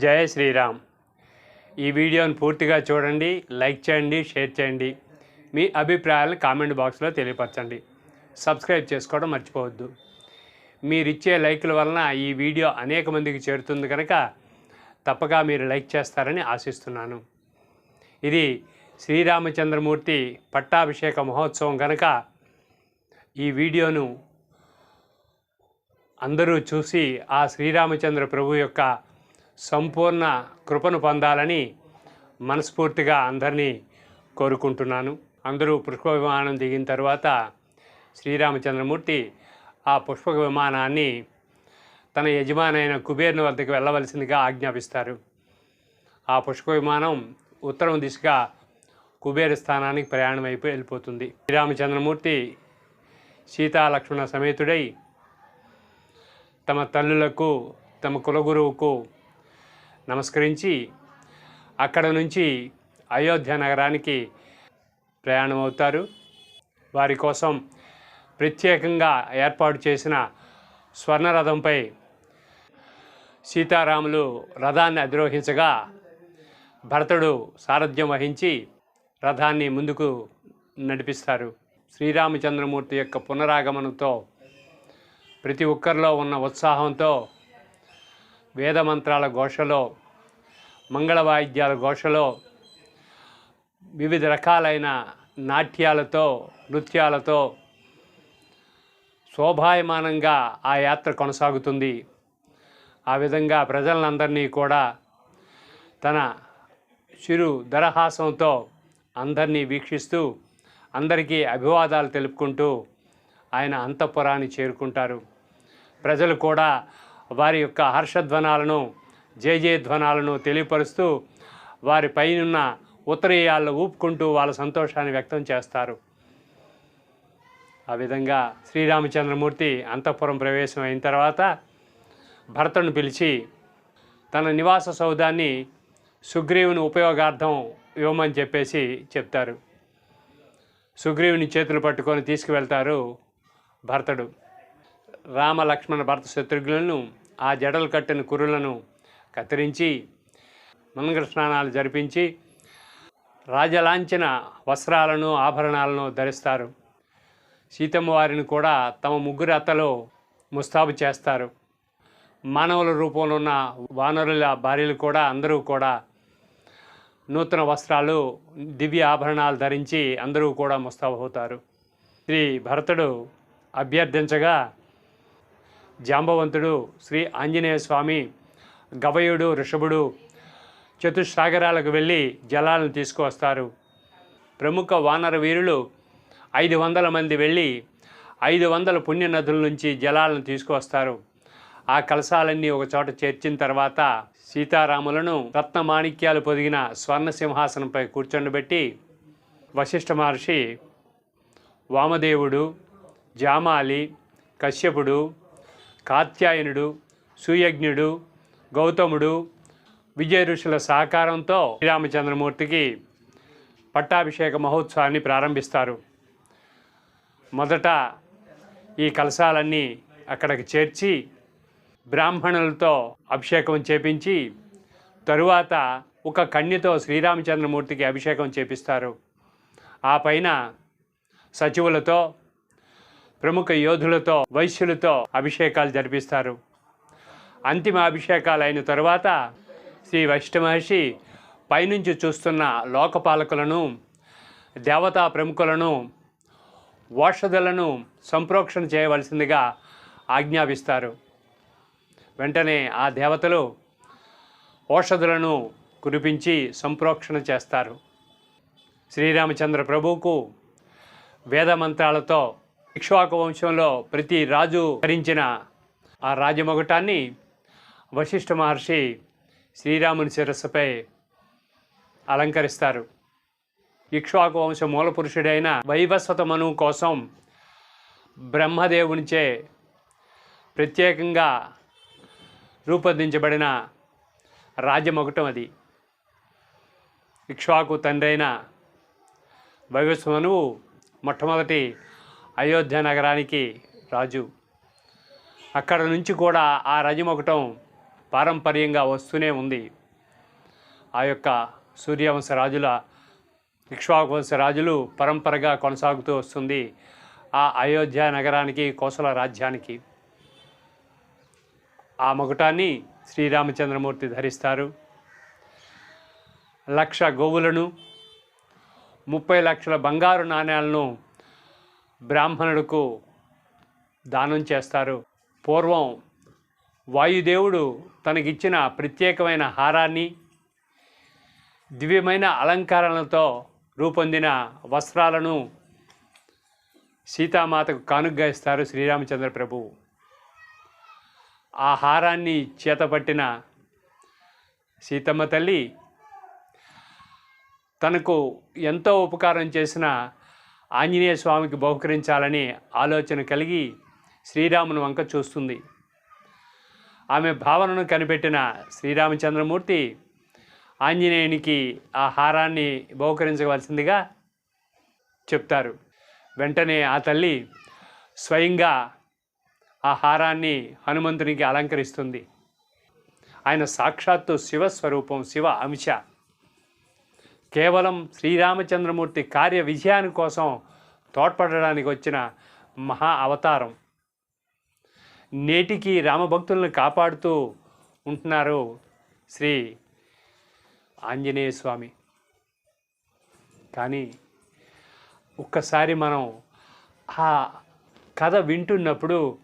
జయ శ్రీరామ్. ఈ వీడియోను పూర్తిగా చూడండి లైక్ చేయండి షేర్ చేయండి. మీ అభిప్రాయాలను కామెంట్ బాక్స్లో తెలియపరచండి. సబ్స్క్రైబ్ చేసుకోవడం మర్చిపోవద్దు. మీరిచ్చే లైకుల వలన ఈ వీడియో అనేక మందికి చేరుతుంది కనుక తప్పగా మీరు లైక్ చేస్తారని ఆశిస్తున్నాను. ఇది శ్రీరామచంద్రమూర్తి పట్టాభిషేక మహోత్సవం కనుక ఈ వీడియోను అందరూ చూసి ఆ శ్రీరామచంద్ర ప్రభు యొక్క సంపూర్ణ కృపను పొందాలని మనస్ఫూర్తిగా అందరినీ కోరుకుంటున్నాను. అందరూ పుష్ప విమానం దిగిన తర్వాత శ్రీరామచంద్రమూర్తి ఆ పుష్పక విమానాన్ని తన యజమానైన కుబేరుని వద్దకు వెళ్ళవలసిందిగా ఆజ్ఞాపిస్తారు. ఆ పుష్ప విమానం ఉత్తరం దిశగా కుబేర స్థానానికి ప్రయాణం అయిపోయి వెళ్ళిపోతుంది. శ్రీరామచంద్రమూర్తి సీతాలక్ష్మణ సమేతుడై తమ తల్లులకు తమ కులగురువుకు నమస్కరించి అక్కడ నుంచి అయోధ్య నగరానికి ప్రయాణం అవుతారు వారి కోసం ప్రత్యేకంగా ఏర్పాటు చేసిన స్వర్ణరథంపై సీతారాములు రథాన్ని అధిరోహించగా భరతుడు సారథ్యం వహించి రథాన్ని ముందుకు నడిపిస్తారు. శ్రీరామచంద్రమూర్తి యొక్క పునరాగమనంతో ప్రతి ఒక్కరిలో ఉన్న ఉత్సాహంతో వేదమంత్రాల ఘోషలో మంగళ వాయిద్యాల ఘోషలో వివిధ రకాలైన నాట్యాలతో నృత్యాలతో శోభాయమానంగా ఆ యాత్ర కొనసాగుతుంది. ఆ విధంగా ప్రజలందరినీ కూడా తన చిరు దరహాసంతో అందరినీ వీక్షిస్తూ అందరికీ అభివాదాలు తెలుపుకుంటూ ఆయన అంతఃపురాన్ని చేరుకుంటారు. ప్రజలు కూడా వారి యొక్క హర్షధ్వనాలను జయజయధ్వనాలను తెలియపరుస్తూ వారి పైనున్న ఉత్తరీయాల్లో ఊపుకుంటూ వాళ్ళ సంతోషాన్ని వ్యక్తం చేస్తారు. ఆ విధంగా శ్రీరామచంద్రమూర్తి అంతఃపురం ప్రవేశం అయిన తర్వాత భర్తను పిలిచి తన నివాస సౌధాన్ని సుగ్రీవుని ఉపయోగార్థం ఇవ్వమని చెప్పేసి చెప్తారు. సుగ్రీవుని చేతులు పట్టుకొని తీసుకువెళ్తారు భర్తడు. రామ లక్ష్మణ భరత శత్రుఘ్నులను ఆ జడలు కట్టిన కురులను కత్తిరించి మంగళ స్నానాలు జరిపించి రాజలాంఛన వస్త్రాలను ఆభరణాలను ధరిస్తారు. సీతమ్మ వారిని కూడా తమ ముగ్గురు అత్తలో ముస్తాబు చేస్తారు. మానవుల రూపంలో ఉన్న వానరుల భార్యలు కూడా అందరూ కూడా నూతన వస్త్రాలు దివ్య ఆభరణాలు ధరించి అందరూ కూడా ముస్తాబు అవుతారు. శ్రీ భరతుడు అభ్యర్థించగా జాంబవంతుడు శ్రీ ఆంజనేయ స్వామి గవయుడు ఋషభుడు చతుస్సాగరాలకు వెళ్ళి జలాలను తీసుకువస్తారు. ప్రముఖ వానర వీరులు ఐదు వందల మంది వెళ్ళి ఐదు వందల పుణ్య నదుల నుంచి జలాలను తీసుకువస్తారు. ఆ కలశాలన్నీ ఒకచోట చేర్చిన తర్వాత సీతారాములను రత్న మాణిక్యాలు పొదిగిన స్వర్ణ సింహాసనంపై కూర్చొండబెట్టి వశిష్ఠ మహర్షి వామదేవుడు జామాలి కశ్యపుడు కాత్యాయనుడు సుయజ్ఞుడు గౌతముడు విజయ ఋషుల సహకారంతో శ్రీరామచంద్రమూర్తికి పట్టాభిషేక మహోత్సవాన్ని ప్రారంభిస్తారు. మొదట ఈ కలశాలన్నీ అక్కడికి చేర్చి బ్రాహ్మణులతో అభిషేకం చేపించి తరువాత ఒక కన్యతో శ్రీరామచంద్రమూర్తికి అభిషేకం చేపిస్తారు. ఆ పైన సచివులతో ప్రముఖ యోధులతో వైశ్యులతో అభిషేకాలు జరిపిస్తారు. అంతిమ అభిషేకాలు అయిన తరువాత శ్రీ వైష్ణ మహర్షి పైనుంచి చూస్తున్న లోకపాలకులను దేవతా ప్రముఖులను ఓషధులను సంప్రోక్షణ చేయవలసిందిగా ఆజ్ఞాపిస్తారు. వెంటనే ఆ దేవతలు ఓషధులను కురిపించి సంప్రోక్షణ చేస్తారు. శ్రీరామచంద్ర ప్రభువుకు వేదమంత్రాలతో ఇక్ష్వాకు వంశంలో ప్రతి రాజు ధరించిన ఆ రాజమొగటాన్ని వశిష్ఠ మహర్షి శ్రీరాముని శిరస్సుపై అలంకరిస్తారు. ఇక్ష్వాకు వంశ మూల పురుషుడైన వైవస్వత మనువు కోసం బ్రహ్మదేవునిచే ప్రత్యేకంగా రూపొందించబడిన రాజ్యమొకటం అది. ఇక్ష్వాకు తండ్రి అయిన వైవస్వనువు మొట్టమొదటి అయోధ్య నగరానికి రాజు. అక్కడ నుంచి కూడా ఆ రజమొకటం పారంపర్యంగా వస్తూనే ఉంది. ఆ యొక్క సూర్యవంశ రాజుల ఇక్ష్వాకువంశ రాజులు పరంపరగా కొనసాగుతూ వస్తుంది ఆ అయోధ్య నగరానికి కోసల రాజ్యానికి. ఆ మకుటాన్ని శ్రీరామచంద్రమూర్తి ధరిస్తారు. లక్ష గోవులను ముప్పై లక్షల బంగారు నాణ్యాలను బ్రాహ్మణుడుకు దానం చేస్తారు. పూర్వం వాయుదేవుడు తనకిచ్చిన ప్రత్యేకమైన హారాన్ని దివ్యమైన అలంకారాలతో రూపొందిన వస్త్రాలను సీతామాతకు కానుగ్గా ఇస్తారు శ్రీరామచంద్ర ప్రభువు ఆ హారాన్ని చేతపట్టిన సీతమ్మ తల్లి తనకు ఎంతో ఉపకారం చేసిన ఆంజనేయ స్వామికి బహుకరించాలని ఆలోచన కలిగి శ్రీరాముని వంక చూస్తుంది. ఆమె భావనను కనిపెట్టిన శ్రీరామచంద్రమూర్తి ఆంజనేయునికి ఆ హారాన్ని బహుకరించవలసిందిగా చెప్తారు. వెంటనే ఆ తల్లి స్వయంగా ఆ హారాన్ని హనుమంతునికి అలంకరిస్తుంది. ఆయన సాక్షాత్తు శివస్వరూపం శివ అంశ కేవలం శ్రీరామచంద్రమూర్తి కార్య విజయాని కోసం తోడ్పడడానికి వచ్చిన మహా అవతారం. నేటికి రామభక్తులను కాపాడుతూ ఉంటున్నారు శ్రీ ఆంజనేయ స్వామి. కానీ ఒక్కసారి మనం ఆ కథ వింటున్నప్పుడు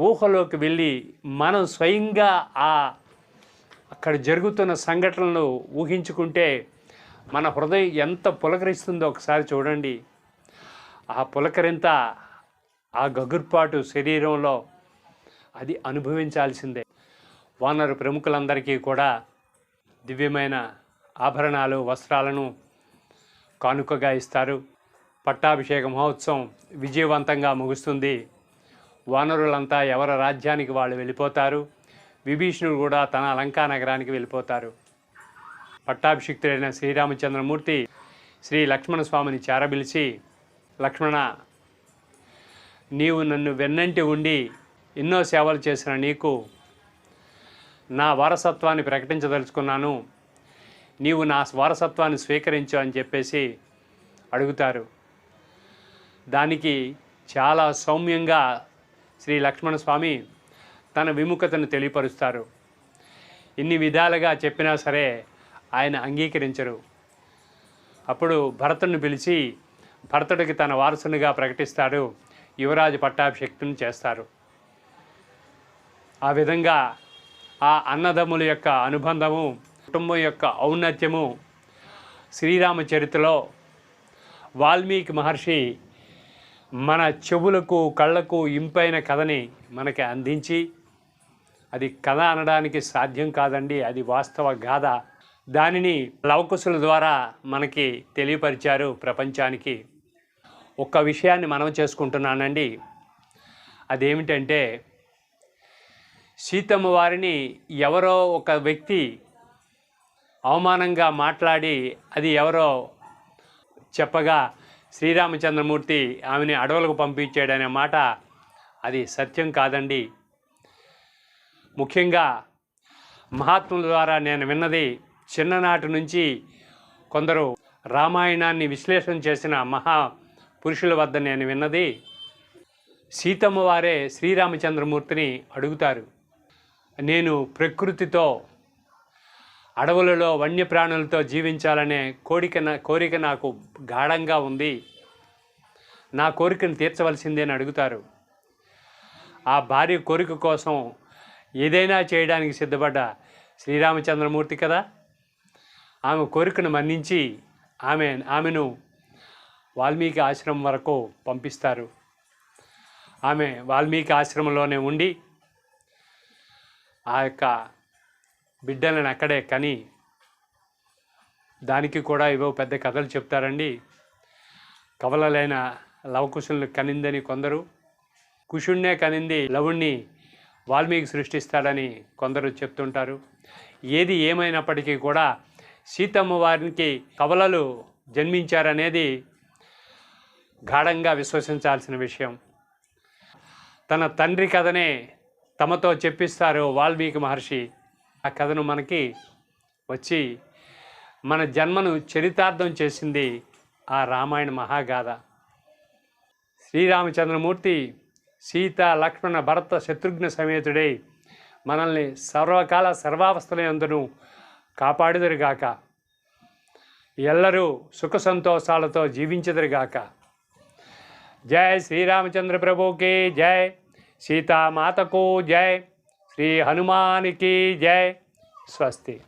ఊహలోకి వెళ్ళి మనం స్వయంగా ఆ అక్కడ జరుగుతున్న సంఘటనలు ఊహించుకుంటే మన హృదయం ఎంత పులకరిస్తుందో ఒకసారి చూడండి. ఆ పులకరింత ఆ గగుర్పాటు శరీరంలో అది అనుభవించాల్సిందే. వానరు ప్రముఖులందరికీ కూడా దివ్యమైన ఆభరణాలు వస్త్రాలను కానుకగా ఇస్తారు. పట్టాభిషేక మహోత్సవం విజయవంతంగా ముగుస్తుంది. వానరులంతా ఎవరి రాజ్యానికి వాళ్ళు వెళ్ళిపోతారు? విభీషణుడు కూడా తన లంకా నగరానికి వెళ్ళిపోతారు. పట్టాభిషిక్తుడైన శ్రీరామచంద్రమూర్తి శ్రీ లక్ష్మణ స్వామిని చేరబిలిచి లక్ష్మణ నీవు నన్ను వెన్నంటి ఉండి ఎన్నో సేవలు చేసిన నీకు నా వారసత్వాన్ని ప్రకటించదలుచుకున్నాను. నీవు నా వారసత్వాన్ని స్వీకరించు అని చెప్పేసి అడుగుతారు. దానికి చాలా సౌమ్యంగా శ్రీ లక్ష్మణ స్వామి తన విముఖతను తెలియపరుస్తారు. ఇన్ని విధాలుగా చెప్పినా సరే ఆయన అంగీకరించరు. అప్పుడు భరతుడిని పిలిచి భరతుడికి తన వారసునిగా ప్రకటిస్తాడు. యువరాజు పట్టాభిషక్తిని చేస్తారు. ఆ విధంగా ఆ అన్నదమ్ముల యొక్క అనుబంధము కుటుంబం యొక్క ఔన్నత్యము శ్రీరామ చరిత్రలో వాల్మీకి మహర్షి మన చెవులకు కళ్ళకు ఇంపైన కథని మనకి అందించి అది కథ అనడానికి సాధ్యం కాదండి అది వాస్తవ గాథ. దానిని లవకుశుల ద్వారా మనకి తెలియపరిచారు ప్రపంచానికి. ఒక్క విషయాన్ని మనం చేసుకుంటున్నానండి. అదేమిటంటే సీతమ్మ వారిని ఎవరో ఒక వ్యక్తి అవమానంగా మాట్లాడి అది ఎవరో చెప్పగా శ్రీరామచంద్రమూర్తి ఆమెని అడవులకు పంపించాడనే మాట అది సత్యం కాదండి. ముఖ్యంగా మహాత్ముల ద్వారా నేను విన్నది చిన్ననాటి నుంచి కొందరు రామాయణాన్ని విశ్లేషణ చేసిన మహా పురుషుల వద్ద నేను విన్నది సీతమ్మ వారే శ్రీరామచంద్రమూర్తిని అడుగుతారు. నేను ప్రకృతితో అడవులలో వన్యప్రాణులతో జీవించాలనే కోరిక కోరిక నాకు గాఢంగా ఉంది. నా కోరికను తీర్చవలసిందే అని అడుగుతారు. ఆ భార్య కోరిక కోసం ఏదైనా చేయడానికి సిద్ధపడ్డ శ్రీరామచంద్రమూర్తి కదా? ఆమె కోరికను మన్నించి ఆమె ఆమెను వాల్మీకి ఆశ్రమం వరకు పంపిస్తారు. ఆమె వాల్మీకి ఆశ్రమంలోనే ఉండి ఆ యొక్క బిడ్డలను అక్కడే కని దానికి కూడా ఏవో పెద్ద కథలు చెప్తారండి. కవలలైన లవకుశుల్ని కనిందని కొందరు కుషుణ్ణే కనింది లవుణ్ణి వాల్మీకి సృష్టిస్తాడని కొందరు చెప్తుంటారు. ఏది ఏమైనప్పటికీ కూడా సీతమ్మ వారికి కవలలు జన్మించారనేది గాఢంగా విశ్వసించాల్సిన విషయం. తన తండ్రి కథనే తమతో చెప్పిస్తారు వాల్మీకి మహర్షి. ఆ కథను మనకి వచ్చి మన జన్మను చరితార్థం చేసింది ఆ రామాయణ మహాగాథ. శ్రీరామచంద్రమూర్తి సీత లక్ష్మణ భరత శత్రుఘ్న సమేతుడై మనల్ని సర్వకాల సర్వావస్థలందును కాపాడుదురుగాక. ఎల్లరూ సుఖ సంతోషాలతో జీవించదురుగాక. జై శ్రీరామచంద్ర ప్రభుకి జై సీతామాతకు జై శ్రీ హనుమానికి జై. స్వస్తి.